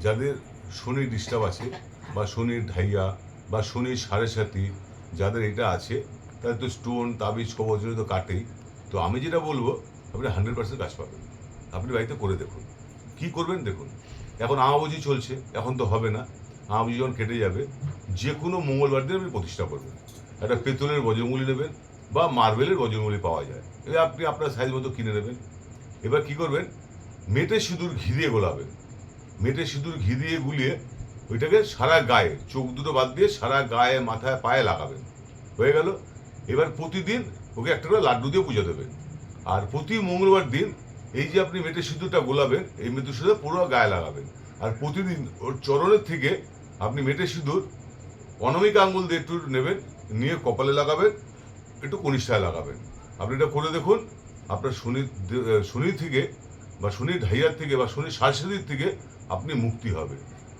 যাদের শনি ডিস্টার্ব আছে বা শনির ঢাইয়া বা শনির সাড়ে সাথী যাদের এটা আছে, তাদের তো স্টোন তাবিজ কবজ তো কাটেই। তো আমি যেটা বলব, আপনি হান্ড্রেড পার্সেন্ট কাজ পাবেন। আপনি বাড়িতে করে দেখুন। কি করবেন দেখুন। এখন আমাবুজি চলছে, এখন তো হবে না। আমাবুজি যখন কেটে যাবে যে কোনো মঙ্গলবার দিন আপনি প্রতিষ্ঠা করবেন। একটা পেতলের বজরঙ্গুলি নেবেন বা মার্বেলের বজরঙ্গুলি পাওয়া যায়। এবার আপনি আপনার সাইজ মতো কিনে নেবেন। এবার কি করবেন? মেটে সিঁদুর ঘি দিয়ে গোলাবেন। মেটে সিঁদুর ঘি দিয়ে গুলিয়ে ওইটাকে সারা গায়ে, চোখ দুটো বাদ দিয়ে সারা গায়ে, মাথায়, পায়ে লাগাবেন। হয়ে গেল? এবার প্রতিদিন ওকে একটা করে লাড্ডু দিয়ে পুজো দেবেন। আর প্রতি মঙ্গলবার দিন এই যে আপনি মেটে সিঁদুরটা গোলাবেন, এই মেটে সিঁদুর পুরো গায়ে লাগাবেন। আর প্রতিদিন ওর চরণের থেকে আপনি মেটে সিঁদুর অনমিক আঙ্গুল দিয়ে একটু নেবেন, নিয়ে কপালে লাগাবেন, একটু কনিষ্ঠায় লাগাবেন। আপনি এটা করে দেখুন, আপনার শনি শনি থেকে বা শনি ঢাইয়ার থেকে বা শনি সারসাদির থেকে আপনি মুক্তি হবে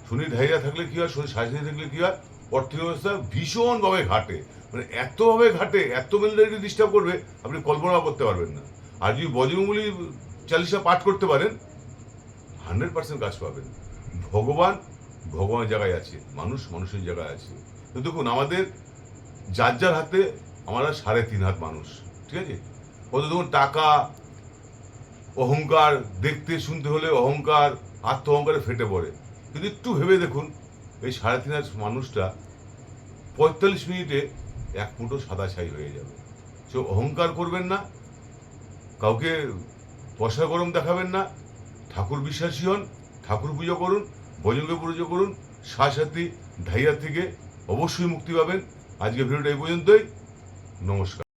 শনি ঢাইয়া থাকলে কি হয় শনি সারসাদি থাকলে কি হয়? অর্থনীতি ব্যবস্থা ভীষণভাবে ঘাটে। মানে এতভাবে ঘাটে, এত মেন্টালিটি ডিস্টার্ব করবে, আপনি কল্পনা করতে পারবেন না। আর যদি বজরঙ্গলি চালিশা পাঠ করতে পারেন হান্ড্রেড পার্সেন্ট কাজ পাবেন। ভগবান ভগবানের জায়গায় আছে, মানুষ মানুষের জায়গায় আছে। তো দেখুন, আমাদের যার যার হাতে আমরা সাড়ে তিন হাত মানুষ, ঠিক আছে? কত দেখুন, টাকা, অহংকার, দেখতে শুনতে হলে অহংকার আত্ম অহংকারে ফেটে পড়ে। কিন্তু একটু ভেবে দেখুন, এই সাড়ে তিন হাত মানুষটা পঁয়তাল্লিশ মিনিটে এক মুঠো সাদা ছাই হয়ে যাবে। সে অহংকার করবেন না, কাউকে পয়সা গরম দেখাবেন না, ঠাকুর বিশ্বাসী হন, ঠাকুর পুজো করুন, ভজনকে পুজো করুন সাথী ঢাইয়া থেকে অবশ্যই মুক্তি পাবেন। আজকে ভিডিওটা এই পর্যন্তই, নমস্কার।